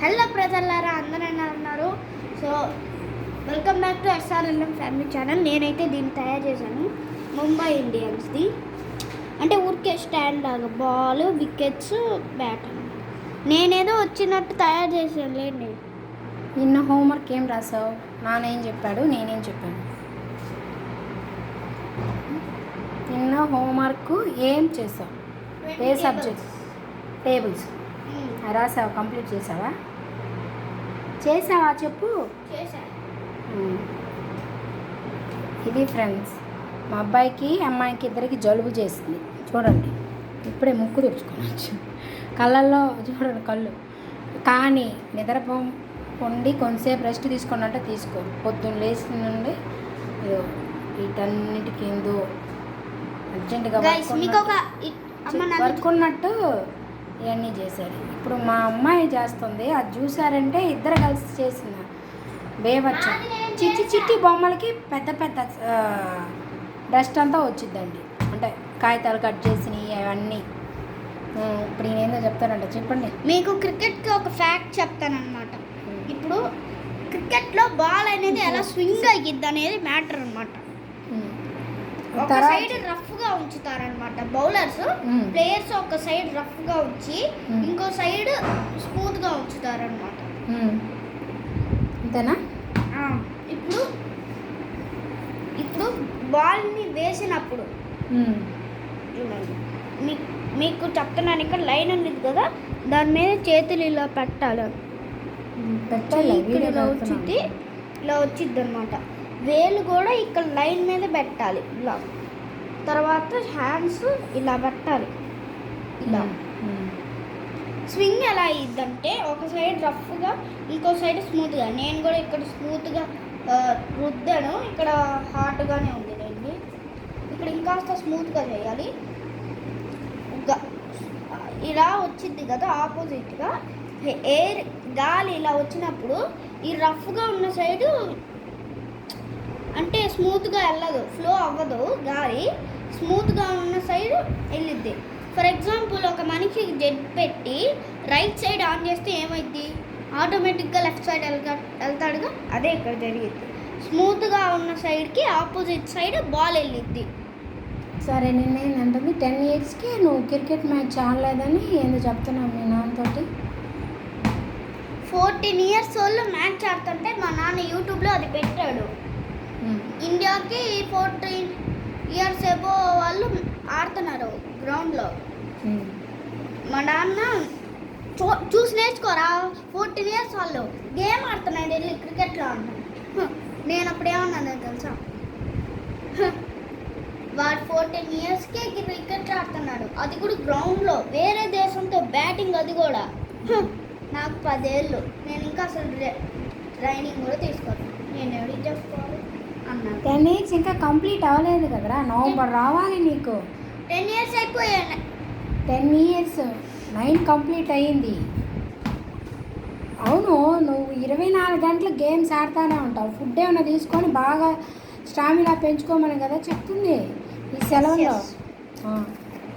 Hello ప్రజలారా అందరూ ఎలా ఉన్నారు? So welcome back to S R L M family channel నేనైతే దీన్ని తయారు చేశాను. ముంబై ఇండియన్స్ది అంటే ఊరికే స్టాండ్ లాగా బాల్ వికెట్స్ బ్యాట్ నేనేదో వచ్చినట్టు తయారు చేశాను లేండి నిన్న హోంవర్క్ ఏం రాసావు? నానేం చెప్పాడు? నేనేం చెప్పాను? నిన్న హోంవర్క్ ఏం చేసావు? ఏ సబ్జెక్ట్ టేబుల్స్ రాసావా? కంప్లీట్ చేసావా? చేసావా చెప్పు. ఇది ఫ్రెండ్స్ మా అబ్బాయికి అమ్మాయికి ఇద్దరికి జలుబు చేసింది. చూడండి ఇప్పుడే ముక్కు తుడుచుకోవచ్చు కళ్ళల్లో చూడండి కళ్ళు. కానీ నిద్రపో ఉండి కొంతసేపు రెస్ట్ తీసుకున్నట్టే తీసుకో. పొద్దున్న లేచిన నుండి వీటన్నిటికి ఏందో అర్జెంటుగా గైస్ ఇవన్నీ చేశారు. ఇప్పుడు మా అమ్మాయి చేస్తుంది అది చూసారంటే ఇద్దరు కలిసి చేసిన బేబచ్చ చిట్టి చిట్టి బొమ్మలకి పెద్ద పెద్ద డస్ట్ అంతా వచ్చిద్దండి. అంటే కాగితాలు కట్ చేసినవి అవన్నీ. ఇప్పుడు నేనేందో చెప్తానంట చెప్పండి. మీకు క్రికెట్కి ఒక ఫ్యాక్ట్ చెప్తానమాట ఇప్పుడు క్రికెట్లో బాల్ అనేది ఎలా స్వింగ్ అయ్యిద్ది అనేది మ్యాటర్ అనమాట. ఒక సైడ్ రఫ్గా ఉంచుతారనమాట బౌలర్స్. ప్లేయర్స్ ఒక సైడ్ రఫ్గా ఉంచి. ఇంకో సైడ్ స్మూత్గా ఉంచుతారనమాట. అంతేనా? ఇప్పుడు ఇప్పుడు బాల్ని వేసినప్పుడు మీకు చెప్తున్నాను ఇక్కడ లైన్ ఉంది కదా? దాని మీద చేతులు ఇలా పెట్టాలి. పెట్టాలి? ఇలా. వచ్చింది ఇలా వచ్చింది అనమాట వేలు కూడా ఇక్కడ లైన్ మీద పెట్టాలి. ఇలా. తర్వాత హ్యాండ్స్ ఇలా పెట్టాలి. ఇలా. స్వింగ్ ఎలా అయ్యిద్దంటే ఒక సైడ్ రఫ్గా ఇంకో సైడ్ స్మూత్గా. నేను కూడా ఇక్కడ స్మూత్గా రుద్దాను. ఇక్కడ హార్డ్గానే ఉంది లేండి ఇక్కడ ఇంకాస్త స్మూత్గా చేయాలి. ఇలా వచ్చింది కదా ఆపోజిట్గా. ఎయిర్ గాలి ఇలా వచ్చినప్పుడు ఈ రఫ్గా ఉన్న సైడు అంటే స్మూత్గా వెళ్ళదు ఫ్లో అవ్వదు గాలి స్మూత్గా ఉన్న సైడ్ వెళ్ళిద్ది. ఫర్ ఎగ్జాంపుల్ ఒక మనిషి జెడ్ పెట్టి రైట్ సైడ్ ఆన్ చేస్తే ఏమైద్ది? ఆటోమేటిక్గా లెఫ్ట్ సైడ్ వెళ్తా వెళ్తాడుగా అదే ఇక్కడ జరిగిద్ది. స్మూత్గా ఉన్న సైడ్కి ఆపోజిట్ సైడ్ బాల్ వెళ్ళిద్ది. సరే నిన్న ఏంటంటుంది టెన్ ఇయర్స్కి నువ్వు క్రికెట్ మ్యాచ్ ఆడలేదని ఏందో చెప్తున్నావు మీ నాన్నతోటి. ఫోర్టీన్ ఇయర్స్ వాళ్ళు మ్యాచ్ ఆడుతుంటే మా నాన్న యూట్యూబ్లో అది పెట్టాడు. ఇండియాకి ఫోర్టీన్ ఇయర్స్ ఎబో వాళ్ళు ఆడుతున్నారు గ్రౌండ్లో. మా నాన్న చూ చూసి నేర్చుకోరా? ఫోర్టీన్ ఇయర్స్ వాళ్ళు గేమ్ ఆడుతున్నాడు వెళ్ళి క్రికెట్లో అన్నాడు హ, నేను అప్పుడు ఏమన్నాను తెలుసా? వాడు ఫోర్టీన్ ఇయర్స్కి క్రికెట్ ఆడుతున్నాడు. అది కూడా గ్రౌండ్లో. వేరే దేశంతో బ్యాటింగ్ అది కూడా. నాకు పదేళ్ళు. నేను ఇంకా అసలు ట్రై- ట్రైనింగ్ కూడా తీసుకోను. నేను ఎవరికి చెప్పుకోవాలి? టెన్ ఇయర్స్ ఇంకా కంప్లీట్ అవ్వలేదు కదరా? నవంబర్ రావాలి నీకు. టెన్ ఇయర్స్ అయిపోయాను టెన్ ఇయర్స్ నైన్ కంప్లీట్ అయ్యింది. అవును నువ్వు ఇరవై నాలుగు గంటలు గేమ్స్ ఆడుతూనే ఉంటావు. ఫుడ్ ఏమైనా తీసుకొని బాగా స్టామినా పెంచుకోమని కదా చెప్తుంది ఈ సెలవులో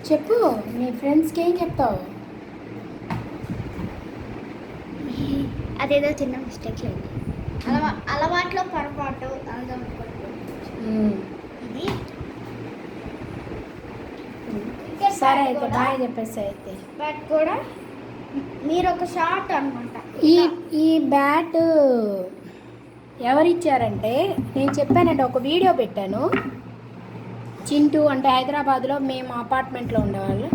చెప్పు నీ ఫ్రెండ్స్కి ఏం చెప్తావు? అదేదో చిన్న మిస్టేక్ లేదు అలవాట్లో పొరపాటు. ఇది. సరే అయితే బాయ్ చెప్పేసి అయితే. బట్ కూడా మీరు ఒక షార్ట్ అనమాట ఈ ఈ బ్యాట్ ఎవరిచ్చారంటే నేను చెప్పానంటే ఒక వీడియో పెట్టాను. చింటూ అంటే హైదరాబాద్లో మేము అపార్ట్మెంట్లో ఉండేవాళ్ళు.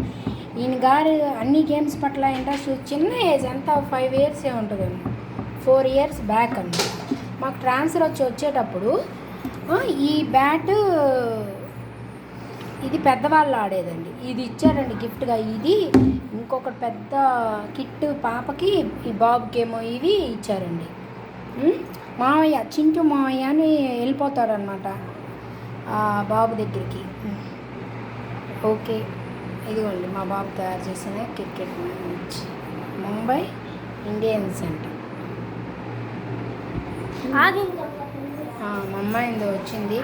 ఈయన గారు అన్ని గేమ్స్ పట్ల ఇంట్రెస్ట్ చిన్న ఏజ్ ఎంత ఫైవ్ ఇయర్సే ఉంటుంది ఫోర్ ఇయర్స్ బ్యాక్ అండి. మాకు ట్రాన్స్ఫర్ వచ్చి వచ్చేటప్పుడు ఈ బ్యాట్ ఇది పెద్దవాళ్ళు ఆడేదండి. ఇది ఇచ్చారండి గిఫ్ట్గా. ఇది ఇంకొక పెద్ద కిట్ పాపకి ఈ బాబుకేమో ఇవి ఇచ్చారండి. మావయ్య చింటూ మావయ్య అని వెళ్ళిపోతారనమాట బాబు దగ్గరికి. ఓకే ఇదిగోండి మా బాబు తయారు చేసిన క్రికెట్ మ్యాచ్. ముంబై ఇండియన్స్ అంటే. మా అమ్మాయింది వచ్చింది.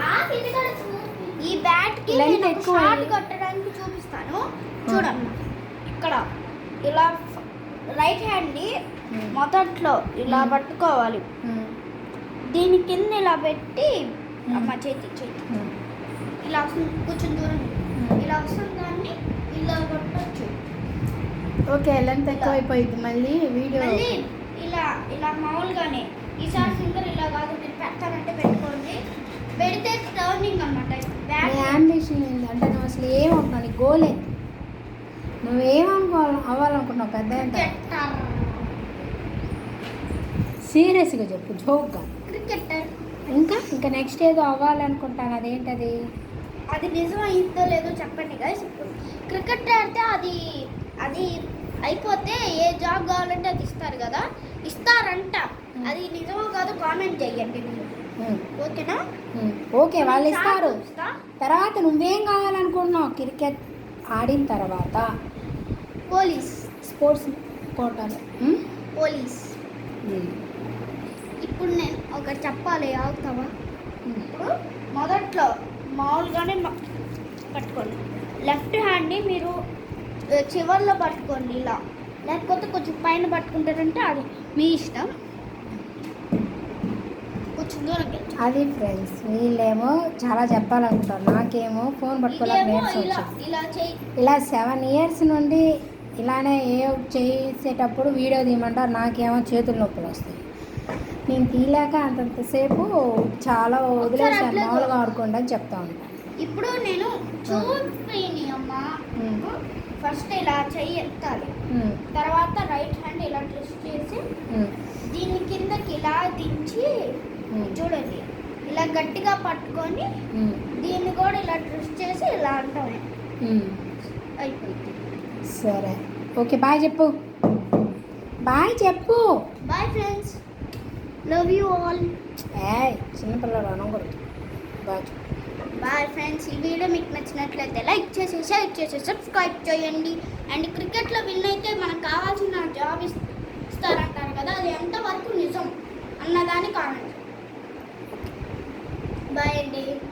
ఈ బ్యాట్కి ఎక్కువ షార్ట్ అయింది. కొట్టడానికి చూపిస్తాను. చూడమ్మా ఇక్కడ ఇలా రైట్ హ్యాండ్ని. మొదట్లో ఇలా. పట్టుకోవాలి. దీని కింద ఇలా పెట్టి మ్మ్. అమ్మ చేతి చేతి. ఇలా వస్తుంది. కొంచెం దూరం. ఇలా వస్తుంది దాన్ని ఇలా కొట్టచ్చు. ఓకే లెంత్ ఎక్కువ అయిపోయింది మళ్ళీ వీడియో ఇలా ఇలా మామూలుగానే. ఈసారి ఫింగర్ ఇలా కాదు మీరు పెడతానంటే పెట్టుకోండి పెడితే టర్నింగ్ అనమాట అంబిషన్ ఏంటి అంటే నువ్వు అసలు ఏమనుకున్నావు నీ గోల్ ఏంటి నువ్వేమనుకోవాలి అవ్వాలనుకున్నావు పెద్ద సీరియస్గా చెప్పు జోక్గా. క్రికెటర్ ఇంకా? ఇంకా నెక్స్ట్ ఏదో అవ్వాలనుకుంటాను. అదేంటది? అది నిజం అయిందో లేదో చెప్పండి గైస్ ఇప్పుడు క్రికెట్ ఆడితే అది అది అయిపోతే ఏ జాబ్ కావాలంటే అది ఇస్తారు కదా? ఇస్తారంట. అది నిజమో కాదో కామెంట్ చేయండి మీరు. ఓకేనా? ఓకే వాళ్ళు ఇస్తారు. ఇస్తా. తర్వాత నువ్వేం కావాలనుకుంటున్నావు క్రికెట్ ఆడిన తర్వాత? పోలీస్. స్పోర్ట్స్ కోటాలు? పోలీస్. ఇప్పుడు నేను ఒకటి చెప్పాలి ఆగుతావా? ఇప్పుడు మొదట్లో మామూలుగానే పట్టుకోండి. లెఫ్ట్ హ్యాండ్ని మీరు చివర్లో పట్టుకోండి ఇలా. లేకపోతే కొంచెం పైన పట్టుకుంటారంటే అది మీ ఇష్టం. అది ఫ్రెండ్స్ వీళ్ళేమో చాలా చెప్పాలనుకుంటారు. నాకేమో ఫోన్ నీరసం ఇలా ఇలా సెవెన్ ఇయర్స్ నుండి ఇలానే ఏ చేసేటప్పుడు వీడియో తీయమంటారు. నాకేమో చేతుల నొప్పులు వస్తాయి. నేను తీయలేక అంతంతసేపు చాలా వదిలేసాను మామూలుగా ఆడుకోండి అని చెప్తా ఉంటాను ఇప్పుడు నేను అమ్మా. ఫస్ట్ ఇలా చెయ్యి ఎత్తాలి. తర్వాత రైట్ హ్యాండ్ ఇలా ట్విస్ట్ చేసి దీన్ని కిందకి ఇలా దించి చూడండి ఇలా గట్టిగా పట్టుకొని దీన్ని కూడా ఇలా ట్విస్ట్ చేసి ఇలా ఉమ్. అయిపోయింది. సరే. ఓకే బాయ్ చెప్పు. బాయ్ చెప్పు. Bye friends. Love you all. ఏ చిన్నపిల్లలు అనకూడదు బాయ్ బాయ్ ఫ్రెండ్స్ ఈ వీడియో మీకు నచ్చినట్లయితే లైక్ చేసి షేర్ చేసి సబ్స్క్రైబ్ చేయండి. అండ్ క్రికెట్లో విన్ అయితే మనకు కావాల్సిన జాబ్ ఇస్తారంటారు కదా అది ఎంతవరకు నిజం అన్నదాన్ని కామెంట్ Bye, Dave.